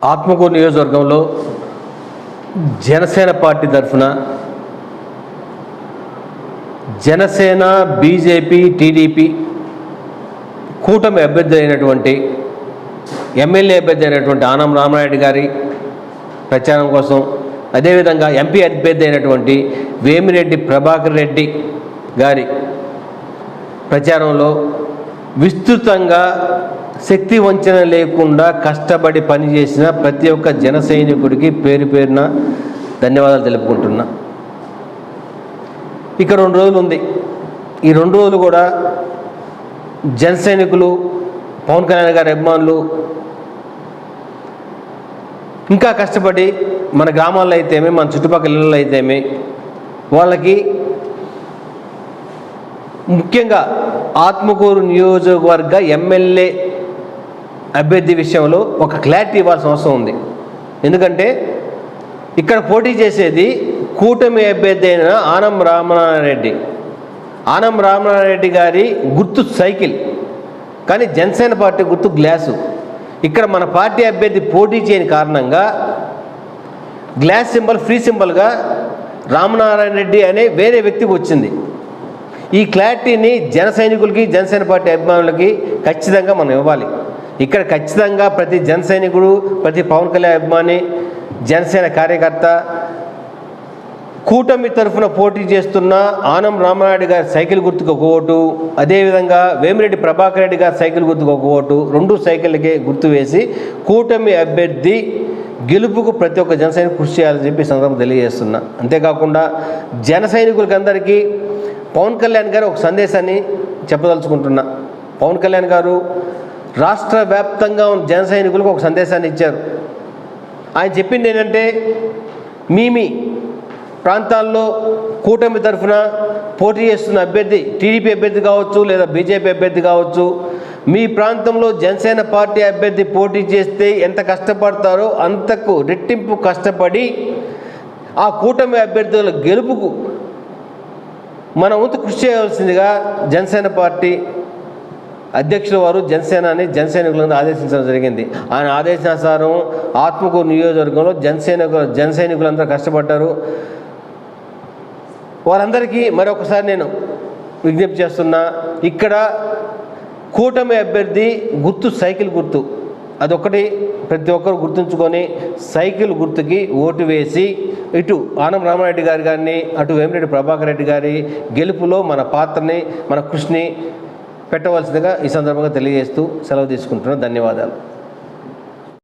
ఆత్మకూరు నియోజకవర్గంలో జనసేన పార్టీ తరఫున Janasena BJP TDP కూటమి అభ్యర్థి అయినటువంటి ఎమ్మెల్యే అభ్యర్థి అయినటువంటి ఆనం రామనాయుడు గారి ప్రచారం కోసం అదేవిధంగా ఎంపీ అభ్యర్థి అయినటువంటి వేమిరెడ్డి ప్రభాకర్ రెడ్డి గారి ప్రచారంలో విస్తృతంగా శక్తి వంచన లేకుండా కష్టపడి పనిచేసిన ప్రతి ఒక్క జన సైనికుడికి పేరు పేరున ధన్యవాదాలు తెలుపుకుంటున్నా. ఇక రెండు రోజులు ఉంది. ఈ రెండు రోజులు కూడా జన సైనికులు పవన్ కళ్యాణ్ గారి అభిమానులు ఇంకా కష్టపడి మన గ్రామాల్లో అయితేమి మన చుట్టుపక్కల ఇళ్ళలో అయితేమి వాళ్ళకి ముఖ్యంగా ఆత్మకూరు నియోజకవర్గ ఎమ్మెల్యే అభ్యర్థి విషయంలో ఒక క్లారిటీ ఇవ్వాల్సిన అవసరం ఉంది. ఎందుకంటే ఇక్కడ పోటీ చేసేది కూటమి అభ్యర్థి అయిన ఆనం రామనారాయణరెడ్డి ఆనం రామనారాయణరెడ్డి గారి గుర్తు సైకిల్ కానీ జనసేన పార్టీ గుర్తు గ్లాసు. ఇక్కడ మన పార్టీ అభ్యర్థి పోటీ చేయని కారణంగా గ్లాస్ సింబల్ ఫ్రీ సింబల్గా రామనారాయణ రెడ్డి అనే వేరే వ్యక్తికి వచ్చింది. ఈ క్లారిటీని జన సైనికులకి జనసేన పార్టీ అభిమానులకి ఖచ్చితంగా మనం ఇవ్వాలి. ఇక్కడ ఖచ్చితంగా ప్రతి జన సైనికుడు ప్రతి పవన్ కళ్యాణ్ అభిమాని జనసేన కార్యకర్త కూటమి తరఫున పోటీ చేస్తున్న ఆనం రామనాయుడు గారి సైకిల్ గుర్తుకు ఒక ఓటు అదేవిధంగా వేమిరెడ్డి ప్రభాకర్ రెడ్డి గారి సైకిల్ గుర్తుకు ఒక ఓటు రెండు సైకిళ్ళకే గుర్తు వేసి కూటమి అభ్యర్థి గెలుపుకు ప్రతి ఒక్క జనసైనిక కృషి చేయాలని చెప్పి సందర్భం తెలియజేస్తున్నా. అంతేకాకుండా జన సైనికులకందరికీ పవన్ కళ్యాణ్ గారు ఒక సందేశాన్ని చెప్పదలుచుకుంటున్నా. పవన్ కళ్యాణ్ గారు రాష్ట్ర వ్యాప్తంగా ఉన్న జన సైనికులకు ఒక సందేశాన్ని ఇచ్చారు. ఆయన చెప్పింది ఏంటంటే మీ మీ ప్రాంతాల్లో కూటమి తరఫున పోటీ చేస్తున్న అభ్యర్థి టీడీపీ అభ్యర్థి కావచ్చు లేదా బీజేపీ అభ్యర్థి కావచ్చు మీ ప్రాంతంలో జనసేన పార్టీ అభ్యర్థి పోటీ చేస్తే ఎంత కష్టపడతారో అంతకు రెట్టింపు కష్టపడి ఆ కూటమి అభ్యర్థుల గెలుపుకు మన వంతు కృషి చేయవలసిందిగా జనసేన పార్టీ అధ్యక్షుల వారు జనసేనని జనసైనికులను ఆదేశించడం జరిగింది. ఆయన ఆదేశానుసారం ఆత్మకూరు నియోజకవర్గంలో జనసైనికులు జనసైనికులందరూ కష్టపడ్డారు. వారందరికీ మరొకసారి నేను విజ్ఞప్తి చేస్తున్నా. ఇక్కడ కూటమి అభ్యర్థి గుర్తు సైకిల్ గుర్తు. అదొకటి ప్రతి ఒక్కరు గుర్తుంచుకొని సైకిల్ గుర్తుకి ఓటు వేసి ఇటు ఆనం రామారెడ్డి గారి గారిని అటు వేమిరెడ్డి ప్రభాకర్ రెడ్డి గారి గెలుపులో మన పాత్రని మన కృషిని పెట్టవలసిందిగా ఈ సందర్భంగా తెలియజేస్తూ సెలవు తీసుకుంటున్నాను. ధన్యవాదాలు.